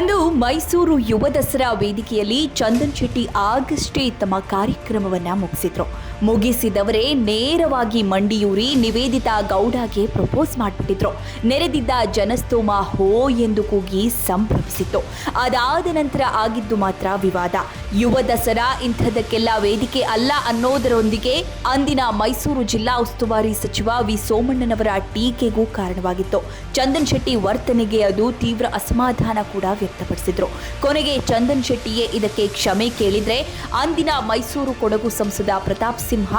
ಅಂದು ಮೈಸೂರು ಯುವ ದಸರಾ ವೇದಿಕೆಯಲ್ಲಿ ಚಂದನ್ ಶೆಟ್ಟಿ ಆಗಷ್ಟೇ ತಮ್ಮ ಕಾರ್ಯಕ್ರಮವನ್ನ ಮುಗಿಸಿದ್ರು. ಮುಗಿಸಿದವರೇ ನೇರವಾಗಿ ಮಂಡಿಯೂರಿ ನಿವೇದಿತಾ ಗೌಡಗೆ ಪ್ರಪೋಸ್ ಮಾಡಿಬಿಟ್ಟಿದ್ರು. ನೆರೆದಿದ್ದ ಜನಸ್ತೋಮ ಹೋ ಎಂದು ಕೂಗಿ ಸಂಭ್ರಮಿಸಿತ್ತು. ಅದಾದ ನಂತರ ಆಗಿದ್ದು ಮಾತ್ರ ವಿವಾದ. ಯುವ ದಸರಾ ಇಂಥದಕ್ಕೆಲ್ಲ ವೇದಿಕೆ ಅಲ್ಲ ಅನ್ನೋದರೊಂದಿಗೆ ಅಂದಿನ ಮೈಸೂರು ಜಿಲ್ಲಾ ಉಸ್ತುವಾರಿ ಸಚಿವ ವಿ ಸೋಮಣ್ಣನವರ ಟೀಕೆಗೂ ಕಾರಣವಾಗಿತ್ತು. ಚಂದನ್ ಶೆಟ್ಟಿ ವರ್ತನೆಗೆ ಅದು ತೀವ್ರ ಅಸಮಾಧಾನ ಕೂಡ ವ್ಯಕ್ತಪಡಿಸಿದ್ರು. ಕೊನೆಗೆ ಚಂದನ್ ಶೆಟ್ಟಿಯೇ ಇದಕ್ಕೆ ಕ್ಷಮೆ ಕೇಳಿದ್ರೆ ಅಂದಿನ ಮೈಸೂರು ಕೊಡಗು ಸಂಸದ ಪ್ರತಾಪ್ ಸಿಂಹ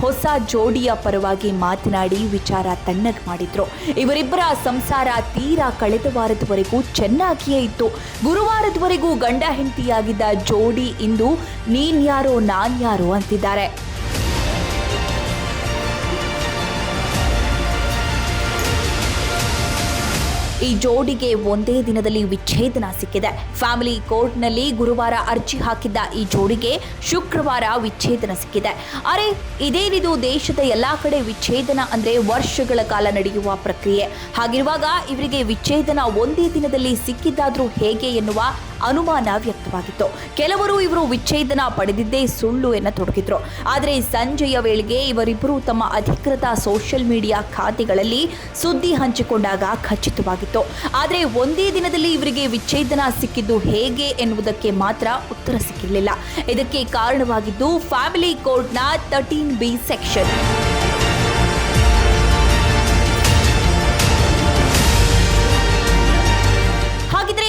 ಹೊಸ ಜೋಡಿಯ ಪರವಾಗಿ ಮಾತನಾಡಿ ವಿಚಾರ ತಣ್ಣಗೆ ಮಾಡಿದ್ರು. ಇವರಿಬ್ಬರ ಸಂಸಾರ ತೀರಾ ಕಳೆದ ವಾರದವರೆಗೂ ಚೆನ್ನಾಗಿಯೇ ಇತ್ತು. ಗುರುವಾರದವರೆಗೂ ಗಂಡ ಹೆಂಡತಿಯಾಗಿದ್ದ ಜೋಡಿ ಇಂದು ನೀನ್ಯಾರೋ ನಾನ್ಯಾರೋ ಅಂತಿದ್ದಾರೆ. ಈ ಜೋಡಿಗೆ ಒಂದೇ ದಿನದಲ್ಲಿ ವಿಚ್ಛೇದನ ಸಿಕ್ಕಿದೆ. ಫ್ಯಾಮಿಲಿ ಕೋರ್ಟ್ನಲ್ಲಿ ಗುರುವಾರ ಅರ್ಜಿ ಹಾಕಿದ್ದ ಈ ಜೋಡಿಗೆ ಶುಕ್ರವಾರ ವಿಚ್ಛೇದನ ಸಿಕ್ಕಿದೆ. ಅರೆ, ಇದೇನಿದು ದೇಶದ ಎಲ್ಲಾ ಕಡೆ ವಿಚ್ಛೇದನ ಅಂದ್ರೆ ವರ್ಷಗಳ ಕಾಲ ನಡೆಯುವ ಪ್ರಕ್ರಿಯೆ. ಹಾಗಿರುವಾಗ ಇವರಿಗೆ ವಿಚ್ಛೇದನ ಒಂದೇ ದಿನದಲ್ಲಿ ಸಿಕ್ಕಿದ್ದಾದ್ರೂ ಹೇಗೆ ಎನ್ನುವ ಅನುಮಾನ ವ್ಯಕ್ತವಾಗಿತ್ತು. ಕೆಲವರು ಇವರು ವಿಚ್ಛೇದನ ಪಡೆದಿದ್ದೇ ಸುಳ್ಳು ಎನ್ನತೊಡಗಿದ್ರು. ಆದರೆ ಸಂಜೆಯ ವೇಳೆಗೆ ಇವರಿಬ್ಬರು ತಮ್ಮ ಅಧಿಕೃತ ಸೋಷಿಯಲ್ ಮೀಡಿಯಾ ಖಾತೆಗಳಲ್ಲಿ ಸುದ್ದಿ ಹಂಚಿಕೊಂಡಾಗ ಆದರೆ ಒಂದೇ ದಿನದಲ್ಲಿ ಇವರಿಗೆ ವಿಚ್ಛೇದನ ಸಿಕ್ಕಿದ್ದು ಹೇಗೆ ಎನ್ನುವುದಕ್ಕೆ ಮಾತ್ರ ಉತ್ತರ ಸಿಕ್ಕಿರಲಿಲ್ಲ. ಇದಕ್ಕೆ ಕಾರಣವಾಗಿದ್ದು, ಫ್ಯಾಮಿಲಿ ಕೋರ್ಟ್ನ ತರ್ಟೀನ್ ಬಿ ಸೆಕ್ಷನ್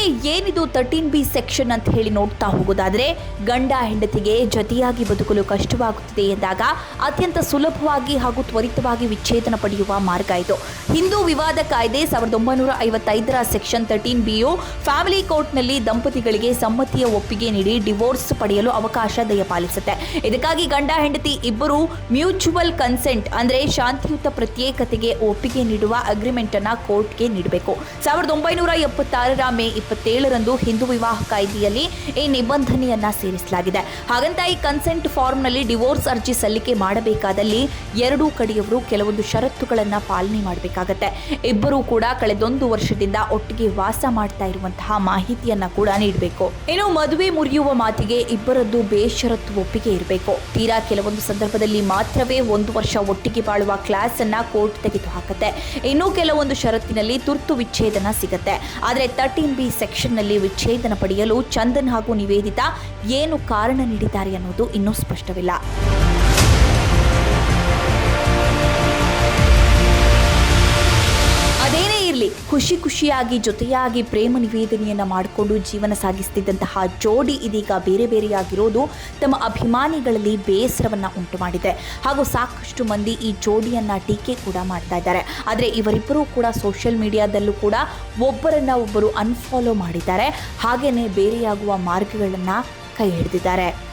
ಏನಿದು ತರ್ಟೀನ್ ಬಿ ಸೆಕ್ಷನ್ ಅಂತ ಹೇಳಿ ನೋಡ್ತಾ ಹೋಗೋದಾದ್ರೆ, ಗಂಡ ಹೆಂಡತಿಗೆ ಜೊತೆಯಾಗಿ ಬದುಕಲು ಕಷ್ಟವಾಗುತ್ತದೆ ಎಂದಾಗ ಅತ್ಯಂತ ಸುಲಭವಾಗಿ ಹಾಗೂ ತ್ವರಿತವಾಗಿ ವಿಚ್ಛೇದನ ಪಡೆಯುವ ಮಾರ್ಗ ಇದು. ಹಿಂದೂ ವಿವಾದ ಕಾಯ್ದೆ ಸಾವಿರದ ಒಂಬೈನೂರ ಐವತ್ತೈದರ ಸೆಕ್ಷನ್ ತರ್ಟೀನ್ ಬಿಯು ಫ್ಯಾಮಿಲಿ ಕೋರ್ಟ್ನಲ್ಲಿ ದಂಪತಿಗಳಿಗೆ ಸಮ್ಮತಿಯ ಒಪ್ಪಿಗೆ ನೀಡಿ ಡಿವೋರ್ಸ್ ಪಡೆಯಲು ಅವಕಾಶ ದಯಪಾಲಿಸುತ್ತೆ. ಇದಕ್ಕಾಗಿ ಗಂಡ ಹೆಂಡತಿ ಇಬ್ಬರು ಮ್ಯೂಚುವಲ್ ಕನ್ಸೆಂಟ್ ಅಂದ್ರೆ ಶಾಂತಿಯುತ ಪ್ರತ್ಯೇಕತೆಗೆ ಒಪ್ಪಿಗೆ ನೀಡುವ ಅಗ್ರಿಮೆಂಟ್ ಅನ್ನ ಕೋರ್ಟ್ಗೆ ನೀಡಬೇಕು. ಸಾವಿರದ ಒಂಬೈನೂರ ಎಪ್ಪತ್ತಾರರ ಮೇ ಇಪ್ಪತ್ತೇಳರಂದು ಹಿಂದೂ ವಿವಾಹ ಕಾಯ್ದೆಯಲ್ಲಿ ಈ ನಿಬಂಧನೆಯನ್ನ ಸೇರಿಸಲಾಗಿದೆ. ಹಾಗಂತ ಈ ಕನ್ಸೆಂಟ್ ಫಾರ್ಮ್ನಲ್ಲಿ ಡಿವೋರ್ಸ್ ಅರ್ಜಿ ಸಲ್ಲಿಕೆ ಮಾಡಬೇಕಾದಲ್ಲಿ ಎರಡೂ ಕಡೆಯವರು ಕೆಲವೊಂದು ಷರತ್ತುಗಳನ್ನ ಪಾಲನೆ ಮಾಡಬೇಕಾಗತ್ತೆ. ಇಬ್ಬರೂ ಕೂಡ ಕಳೆದೊಂದು ವರ್ಷದಿಂದ ಒಟ್ಟಿಗೆ ವಾಸ ಮಾಡ್ತಾ ಇರುವಂತಹ ಮಾಹಿತಿಯನ್ನ ಕೂಡ ನೀಡಬೇಕು. ಇನ್ನು ಮದುವೆ ಮುರಿಯುವ ಮಾತಿಗೆ ಇಬ್ಬರದ್ದು ಬೇಷರತ್ತು ಒಪ್ಪಿಗೆ ಇರಬೇಕು. ತೀರಾ ಕೆಲವೊಂದು ಸಂದರ್ಭದಲ್ಲಿ ಮಾತ್ರವೇ ಒಂದು ವರ್ಷ ಒಟ್ಟಿಗೆ ಬಾಳುವ ಕ್ಲಾಸ್ ಅನ್ನ ಕೋರ್ಟ್ ತೆಗೆದು ಹಾಕುತ್ತೆ ಇನ್ನು ಕೆಲವೊಂದು ಷರತ್ತಿನಲ್ಲಿ ತುರ್ತು ವಿಚ್ಛೇದನ ಸಿಗುತ್ತೆ. ಆದರೆ ತರ್ಟೀನ್ ಬಿ ಸೆಕ್ಷನ್ನಲ್ಲಿ ವಿಚ್ಛೇದನ ಪಡೆಯಲು ಚಂದನ್ ಹಾಗೂ ನಿವೇದಿತಾ ಏನು ಕಾರಣ ನೀಡಿದ್ದಾರೆ ಅನ್ನೋದು ಇನ್ನೂ ಸ್ಪಷ್ಟವಿಲ್ಲ. ಖುಷಿ ಖುಷಿಯಾಗಿ ಜೊತೆಯಾಗಿ ಪ್ರೇಮ ನಿವೇದನೆಯನ್ನು ಮಾಡಿಕೊಂಡು ಜೀವನ ಸಾಗಿಸ್ತಿದ್ದಂತಹ ಜೋಡಿ ಇದೀಗ ಬೇರೆ ಬೇರೆಯಾಗಿರೋದು ತಮ್ಮ ಅಭಿಮಾನಿಗಳಲ್ಲಿ ಬೇಸರವನ್ನು ಉಂಟು ಮಾಡಿದೆ. ಹಾಗೂ ಸಾಕಷ್ಟು ಮಂದಿ ಈ ಜೋಡಿಯನ್ನು ಟೀಕೆ ಕೂಡ ಮಾಡ್ತಾ ಇದ್ದಾರೆ. ಆದರೆ ಇವರಿಬ್ಬರೂ ಕೂಡ ಸೋಷಿಯಲ್ ಮೀಡಿಯಾದಲ್ಲೂ ಕೂಡ ಒಬ್ಬರನ್ನ ಒಬ್ಬರು ಅನ್ಫಾಲೋ ಮಾಡಿದ್ದಾರೆ. ಹಾಗೆಯೇ ಬೇರೆಯಾಗುವ ಮಾರ್ಗಗಳನ್ನು ಕೈ ಹಿಡಿದಿದ್ದಾರೆ.